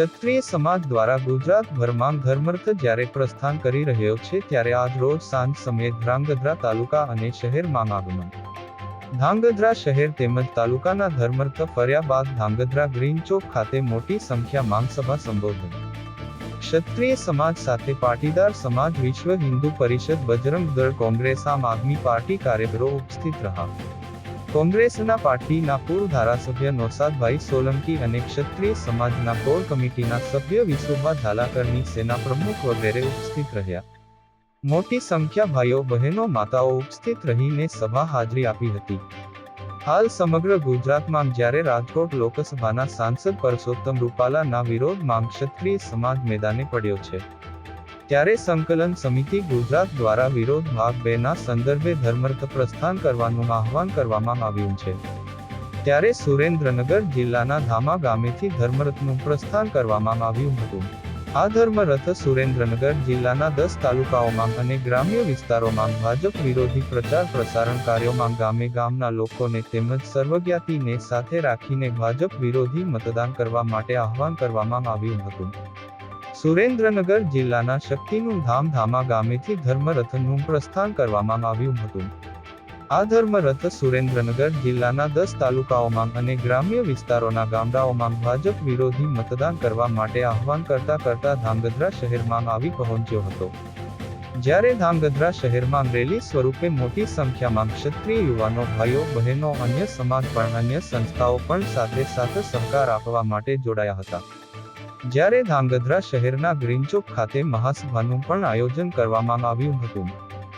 ક્ષત્રિય સમાજ દ્વારા ગુજરાતભરમાં ધર્મર્થ જ્યારે પ્રસ્થાન કરી રહ્યો છે ત્યારે આજ રોજ સાંજ સમયે ધ્રાંગધ્રા તાલુકા અને શહેરમાં આગમન ધાંગધ્રા શહેર તેમજ તાલુકાના ધર્મર્થ ફર્યા બાદ ધાંગધ્રા ગ્રીન ચોક ખાતે મોટી સંખ્યામાં સભા સંબોધન. ક્ષત્રિય સમાજ સાથે પાટીદાર સમાજ વિશ્વ હિન્દુ પરિષદ બજરંગ દળ કોંગ્રેસ આમ આદમી પાર્ટી કાર્યકરો ઉપસ્થિત રહ્યા. કોંગ્રેસના પાર્ટીના પૂર્વ ધારાસભ્ય નોસાદભાઈ સોલંકી અને ક્ષત્રિય સમાજના કોર કમિટીના સભ્ય વિસુભા ઝાલાકરની સેના પ્રમુખ વગેરે ઉપસ્થિત રહ્યા. મોટી સંખ્યા ભાઈઓ, બહેનો, માતાઓ ઉપસ્થિત રહીને સભા હાજરી આપી હતી. હાલ સમગ્ર ગુજરાતમાં જ્યારે રાજકોટ લોકસભાના સાંસદ પરસોત્તમ રૂપાલાના વિરોધમાં ક્ષત્રિય સમાજ મેદાને પડ્યો છે. ત્યારે સંકલન સમિતિ ગુજરાત દ્વારા વિરોધ ભાગ બે ના સંદર્ભે ધર્મર્થ પ્રસ્થાન કરવાનું આહવાન કરવામાં આવ્યું છે. ત્યારે સુરેન્દ્રનગર જિલ્લાના ધામા ગામેથી ધર્મરથનું પ્રસ્થાન કરવામાં આવ્યું હતું. આ ધર્મરથ સુરેન્દ્રનગર જિલ્લાના દસ તાલુકાઓમાં અને ગ્રામ્ય વિસ્તારોમાં ભાજપ વિરોધી પ્રચાર પ્રસારણ કાર્યોમાં ગામે ગામના લોકોને તેમજ સર્વજ્ઞાતિને સાથે રાખીને ભાજપ વિરોધી મતદાન કરવા માટે આહવાન કરવામાં આવ્યું હતું. સુરેન્દ્રનગર જિલ્લાના શક્તિનું ધામ ધામા ગામેથી ધર્મરથનું પ્રસ્થાન કરવામાં આવ્યું હતું. આ ધર્મરથ સુરેન્દ્રનગર જિલ્લાના દસ તાલુકાઓમાં અને ગ્રામ્ય વિસ્તારોના ગામડાઓમાં ભાજપ વિરોધી મતદાન કરવા માટે આહવાન કરતા કરતા ધાંગધ્રા શહેરમાં આવી પહોંચ્યો હતો. જ્યારે ધાંગધ્રા શહેરમાં રેલી સ્વરૂપે મોટી સંખ્યામાં ક્ષત્રિય યુવાનો, ભાઈઓ, બહેનો, અન્ય સમાજ પણ અન્ય સંસ્થાઓ પણ સાથે સાથે સહકાર આપવા માટે જોડાયા હતા. જ્યારે ધાંગધ્રા શહેરના ગ્રીનચોક ખાતે મહાસભાનું પણ આયોજન કરવામાં આવ્યું હતું.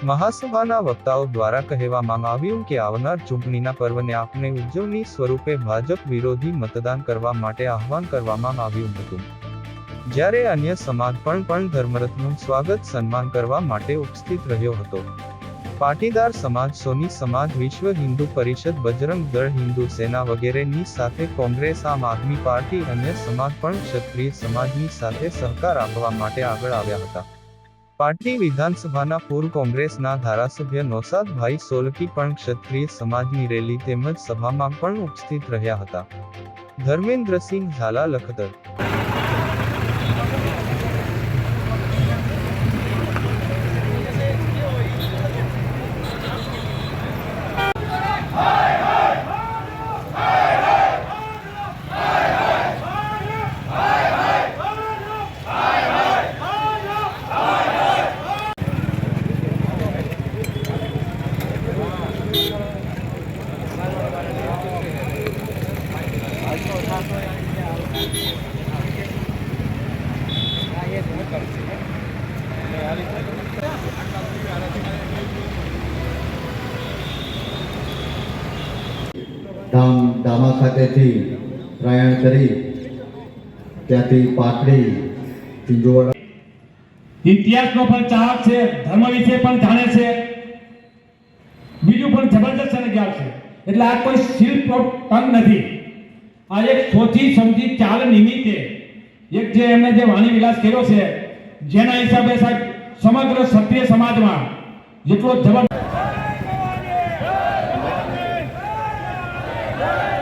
મહાસભાના વક્તાઓ દ્વારા કહેવામાં આવ્યું કે આવનાર ચૂંટણીના પર્વને આપણે ઉજવણી સ્વરૂપે ભાજપ વિરોધી મતદાન કરવા માટે આહવાન કરવામાં આવ્યું હતું. જ્યારે અન્ય સમાજ પણ પણ ધર્મરથનું સ્વાગત સન્માન કરવા માટે ઉપસ્થિત રહ્યો હતો. પાટીદાર સમાજ સોની સમાજ વિશ્વ હિન્દુ પરિષદ બજરંગ દળ હિન્દુ સેના વગેરેની સાથે કોંગ્રેસ, આમ આદમી પાર્ટી અને સમાજ પણ ક્ષત્રિય સમાજની સાથે સહકાર આપવા માટે આગળ આવ્યા હતા. પાર્ટી વિધાનસભાના પૂર્વ કોંગ્રેસના ધારાસભ્ય નોસાદભાઈ સોલકી પણ ક્ષત્રિય સમાજની રેલી તેમજ સભામાં પણ ઉપસ્થિત રહ્યા હતા. ધર્મેન્દ્રસિંહ ઝાલા લખતર ધામ ધામા ખાતેથી પ્રયાણ કરી ત્યાંથી પાટડી, તિંજોવાડા. ઇતિહાસનો પણ ચાહક છે, ધર્મ વિશે પણ જાણે છે. બીજું પણ જબરદસ્ત જ્ઞાન છે. એટલે આ કોઈ શિલ્પ તંગ નથી. આ એક સોચી સમજી ચાલ નિમિત્તે એક જે એમને જે વાણી વિલાસ કર્યો છે, જેના હિસાબે સાહેબ સમગ્ર ક્ષત્રિય સમાજમાં જેટલો જબર Yeah.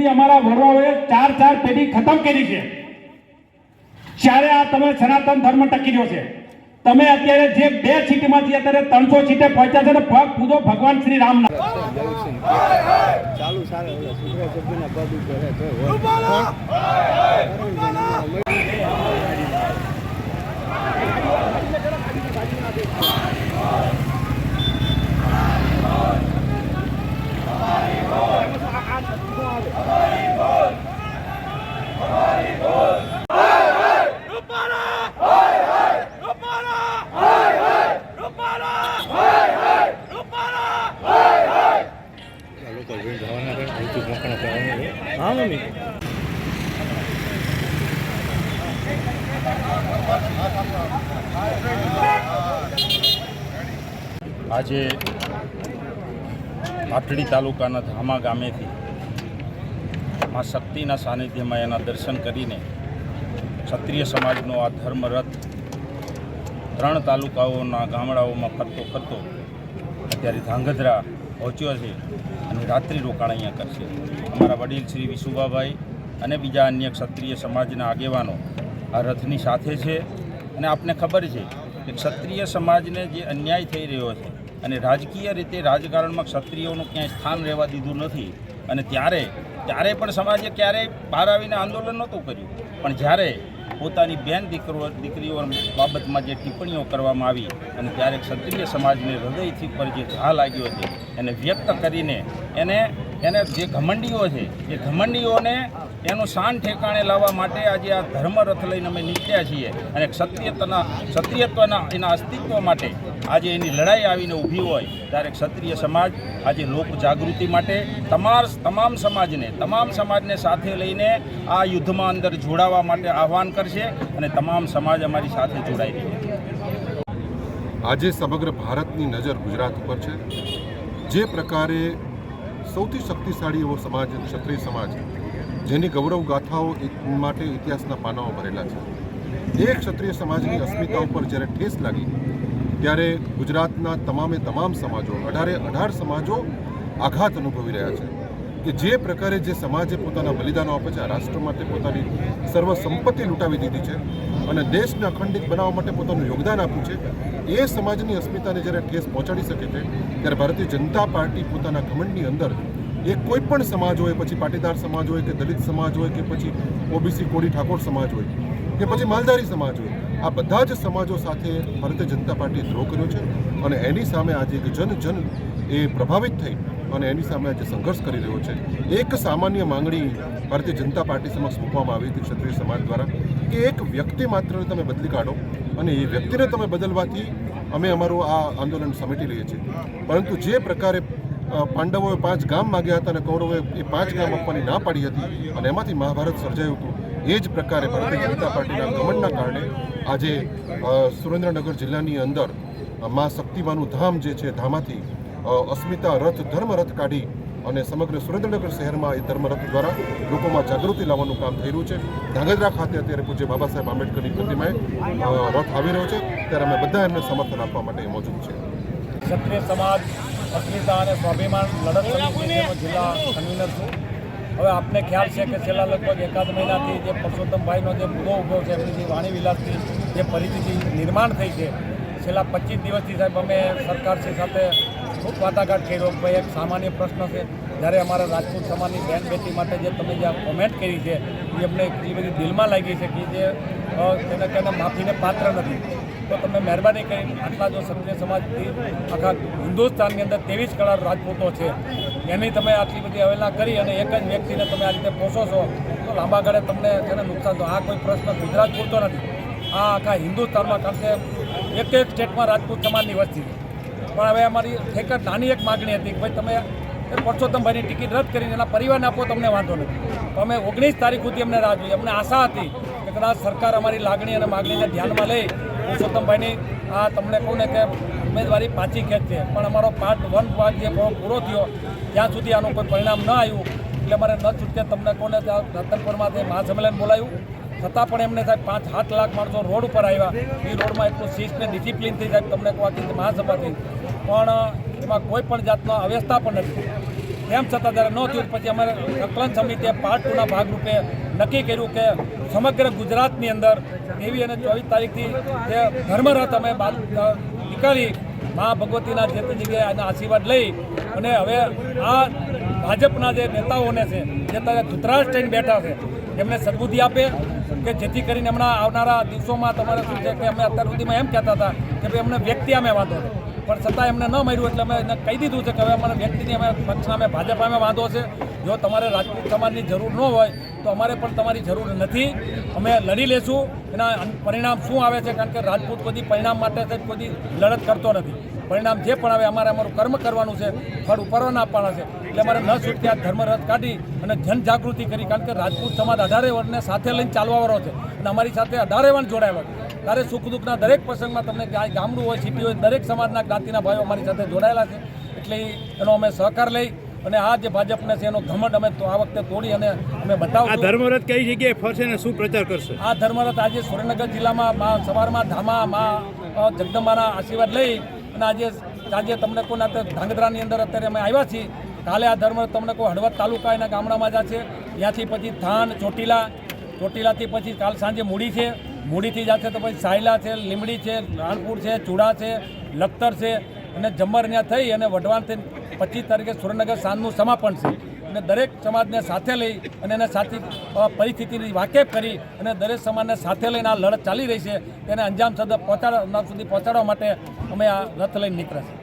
સુધી અમારા વડવાઓએ ચાર ચાર પેઢી ખતમ કરી છે ત્યારે આ તમે સનાતન ધર્મ ટકી રહ્યો છે તમે અત્યારે જે બે સીટમાંથી અત્યારે ત્રણસો સીટે પહોંચ્યા છે ને પગ પૂજો ભગવાન શ્રી રામ રૂપાલા હાય હાય રૂપાલા હાય હાય રૂપાલા હાય હાય રૂપાલા હાય હાય આજે પાટડી તાલુકાના ધામા ગામેથી મા શક્તિના સાનિધ્યમાં એના દર્શન કરીને ક્ષત્રિય સમાજનો આ ધર્મરથ ત્રણ તાલુકાઓના ગામડાઓમાં ફરતો ફરતો અત્યારે ધાંગધ્રા પહોંચ્યો છે અને રાત્રિ રોકાણ અહીંયા કરશે. અમારા વડીલ શ્રી વિશુભાભાઈ અને બીજા અન્ય ક્ષત્રિય સમાજના આગેવાનો આ રથની સાથે છે. અને આપને ખબર છે કે ક્ષત્રિય સમાજને જે અન્યાય થઈ રહ્યો છે અને રાજકીય રીતે રાજકારણમાં ક્ષત્રિયોનું ક્યાંય સ્થાન રહેવા દીધું નથી. અને ત્યારે ત્યારે પણ સમાજે ક્યારેય બહાર આવીને આંદોલન નહોતું કર્યું. પણ જ્યારે પોતાની બેન દીકરો, દીકરીઓ બાબતમાં જે ટિપ્પણીઓ કરવામાં આવી અને ત્યારે ક્ષત્રિય સમાજને હૃદયથી પર જે ઘા લાગ્યો છે, એને વ્યક્ત કરીને એને એને જે ઘમંડીઓ છે, એ ઘમંડીઓને એનું શાન ઠેકાણે લાવવા માટે આજે આ ધર્મરથ લઈને અમે નીકળ્યા છીએ. અને ક્ષત્રિયતાના, ક્ષત્રિયત્વના એના અસ્તિત્વ માટે આજે એની લડાઈ આવીને ઊભી હોય, ત્યારે ક્ષત્રિય સમાજ આજે લોક જાગૃતિ માટે તમાર તમામ સમાજને તમામ સમાજને સાથે લઈને આ યુદ્ધમાં અંદર જોડાવા માટે આહવાન કરશે અને તમામ સમાજ અમારી સાથે જોડાઈ રહ્યો આજે સમગ્ર ભારતની નજર ગુજરાત ઉપર છે. જે પ્રકારે સૌથી શક્તિશાળી એવો સમાજ, ક્ષત્રિય સમાજ, જેની ગૌરવ ગાથાઓ માટે ઇતિહાસના પાનાઓ ભરેલા છે. એ ક્ષત્રિય સમાજની અસ્મિતા ઉપર જ્યારે ઠેસ લાગી ત્યારે ગુજરાતના તમામે તમામ સમાજો, અઢારે અઢાર સમાજો આઘાત અનુભવી રહ્યા છે કે જે પ્રકારે જે સમાજે પોતાના બલિદાનો આપે છે, આ રાષ્ટ્ર માટે પોતાની સર્વ સંપત્તિ લૂંટાવી દીધી છે અને દેશને અખંડિત બનાવવા માટે પોતાનું યોગદાન આપ્યું છે, એ સમાજની અસ્મિતાને જ્યારે ઠેસ પહોંચાડી શકે છે, ત્યારે ભારતીય જનતા પાર્ટી પોતાના ઘમંડની અંદર એ કોઈ પણ સમાજ હોય, પછી પાટીદાર સમાજ હોય કે દલિત સમાજ હોય કે પછી ઓબીસી કોળી ઠાકોર સમાજ હોય કે પછી માલધારી સમાજ હોય આ બધા જ સમાજો સાથે ભારતીય જનતા પાર્ટીએ દ્રોહ કર્યો છે અને એની સામે આજે એક જન જન એ પ્રભાવિત થઈ અને એની સામે આજે સંઘર્ષ કરી રહ્યો છે. એક સામાન્ય માંગણી ભારતીય જનતા પાર્ટી સમક્ષ મૂકવામાં આવી હતી ક્ષત્રિય સમાજ દ્વારા કે એક વ્યક્તિ માત્રને તમે બદલી કાઢો અને એ વ્યક્તિને તમે બદલવાથી અમે અમારું આ આંદોલન સમેટી લઈએ છીએ. પરંતુ જે પ્રકારે પાંડવોએ પાંચ ગામ માગ્યા હતા અને કૌરવોએ એ પાંચ ગામ આપવાની ના પાડી હતી અને એમાંથી મહાભારત સર્જાયું હતું એ જ પ્રકારે ભારતીય જનતા પાર્ટીના ગમનના કારણે આજે સુરેન્દ્રનગર જિલ્લાની અંદર મા શક્તિમાનું ધામ જે છે ધામાથી અસ્મિતા રથ ધર્મ રથ કાઢી અને સમગ્ર સુરેન્દ્રનગર શહેરમાં એ ધર્મ રથ દ્વારા લોકોમાં જાગૃતિ લાવવાનું કામ થઈ રહ્યું છે. ધાંગધ્રા ખાતે અત્યારે પૂજ્ય બાબા સાહેબ આંબેડકરની પ્રતિમાએ રથ આવી રહ્યો છે. ત્યારે અમે બધા એમને સમર્થન આપવા માટે મોજૂદ છે. ક્ષત્રિય સમાજ, અસ્મિતા અને સ્વાભિમાન લડત જિલ્લા કન્વીનર છું. હવે આપને ખ્યાલ છે કે છેલ્લા લગભગ એકાદ મહિનાથી જે પરસોત્તમભાઈનો જે મુદ્દો ઊભો છે, એમની જે વાણી વિલાસથી જે પરિસ્થિતિ નિર્માણ થઈ છે, છેલ્લા પચીસ દિવસથી સાહેબ અમે સરકારશ્રી સાથે ખૂબ વાટાઘાટ કર્યો. ભાઈ, એક સામાન્ય પ્રશ્ન છે. જ્યારે અમારા રાજપૂત સમાજની બેન બેટી માટે જે તમે જે કોમેન્ટ કરી છે, એ અમને એટલી બધી દિલમાં લાગી છે કે જે તેને તેને માફીને પાત્ર નથી. તો તમે મહેરબાની કરી આટલા જો ક્ષત્રિય સમાજથી આખા હિન્દુસ્તાનની અંદર ત્રેવીસ કળા રાજપૂતો છે, એની તમે આટલી બધી અવહેલના કરી અને એક જ વ્યક્તિને તમે આ રીતે પોષો છો, તો લાંબા ગાળે તમને તેને નુકસાન થયો આ કોઈ પ્રશ્ન ગુજરાત પૂરતો નથી. આ આખા હિન્દુસ્તાનમાં કારણ કે એક એક સ્ટેટમાં રાજપૂત સમાજની વસ્તી છે. પણ હવે અમારી એક જ નાની એક માગણી હતી કે ભાઈ તમે પરસોત્તમભાઈની ટિકિટ રદ કરીને એના પરિવારને આપો, તમને વાંધો નથી. અમે ઓગણીસ તારીખ સુધી અમને રાહ જોઈએ અમને આશા હતી કે કદાચ સરકાર અમારી લાગણી અને માગણીને ધ્યાનમાં લઈ પુરુષોત્તમભાઈની, આ તમને કહું કે ઉમેદવારી પાછી ખેંચશે પણ અમારો પાર્ટ વન ભાગ જે પૂરો થયો ત્યાં સુધી આનું કોઈ પરિણામ ન આવ્યું, એટલે અમારે ન છૂટકે તમને કોને ત્યાં રતનપુરમાંથી મહાસંમેલન બોલાયું, છતાં પણ એમને સાહેબ પાંચ સાત લાખ માણસો રોડ ઉપર આવ્યા. એ રોડમાં એટલું શિસ્ત ને ડિસિપ્લિનથી સાહેબ તમને કહું આખી મહાસભાથી. પણ, એમાં કોઈ પણ જાતનો અવ્યવસ્થા પણ નથી. તેમ છતાં ત્યારે ન થયું. પછી અમારે સંકલન સમિતિએ પાર્ટ ટુના ભાગરૂપે નક્કી કર્યું કે સમગ્ર ગુજરાતની અંદર ત્રેવીસ અને ચોવીસ તારીખથી જે ધર્મરથ અમે નીકાળી મા ભગવતીના જે તે જગ્યાએ આશીર્વાદ લઈ અને હવે આ ભાજપના જે નેતાઓને છે, જે અત્યારે ધૂતરાજ થઈને બેઠા છે, એમને સદબુદ્ધિ આપે કે જેથી કરીને હમણાં આવનારા દિવસોમાં તમારે શું છે કે અમે અત્યાર સુધીમાં એમ કહેતા હતા કે ભાઈ અમને વ્યક્તિ અમે વાંધો પણ છતાં એમને ન મળ્યું એટલે અમે એને કહી દીધું છે કે હવે અમારે વ્યક્તિની અમે પક્ષના અમે ભાજપ અમે વાંધો છે. જો તમારે રાજપૂત સમાજની જરૂર ન હોય, તો અમારે પણ તમારી જરૂર નથી. અમે લડી લેશું. એના પરિણામ શું આવે છે? કારણ કે રાજપૂત કોઈ પરિણામ માટે છે, કોઈ લડત કરતો નથી. પરિણામ જે પણ આવે, અમારે અમારું કર્મ કરવાનું છે, ફળ ઉપરવાના આપવાના છે. એટલે અમારે ન છૂટકે આ ધર્મરથ કાઢી અને જનજાગૃતિ કરી. કારણ કે રાજપૂત સમાજ અઢારે વર્ષને સાથે લઈને ચાલવાવાળો છે અને અમારી સાથે અઢારે વર્ષ જોડાયેલો છે. ત્યારે સુખ દુઃખના દરેક પ્રસંગમાં તમને ક્યાંય ગામડું હોય સિટી હોય દરેક સમાજના જ્ઞાતિના ભાઈઓ અમારી સાથે જોડાયેલા છે. એટલે એનો અમે સહકાર લઈ અને આ જે ભાજપને છે એનો ઘમંડ અમે તો આ વખતે તોડી અને અમે આ બતાવશું ધર્મરથ કઈ જગ્યાએ ફરશે અને શું પ્રચાર કરશે? આ ધર્મરથ આજે સુરેન્દ્રનગર જિલ્લામાં સવારમાં ધામા મા જગદંબાના આશીર્વાદ લઈ અને આજે આજે તમને કોના ધાંગધ્રાની અંદર અત્યારે અમે આવ્યા છીએ. કાલે આ ધર્મરથ તમને કોઈ હળવદ તાલુકા એના ગામડામાં જ છે. ત્યાંથી પછી થાન ચોટીલા ચોટીલાથી પછી કાલ સાંજે મૂડી છે. મૂડીથી જશે તો પછી સાયલા છે, લીમડી છે, રાણપુર છે, ચૂડા છે, લખતર છે અને જમર ત્યાં થઈ અને વઢવાણથી પચીસ તારીખે સુરેન્દ્રનગર સાંજનું સમાપન છે. અને દરેક સમાજને સાથે લઈ અને એને સાથે પરિસ્થિતિની વાકેફ કરી અને દરેક સમાજને સાથે લઈને આ લડત ચાલી રહી છે. તેને અંજામ સુધી પહોંચાડવા સુધી પહોંચાડવા માટે અમે આ રથ લઈને નીકળ્યા છીએ.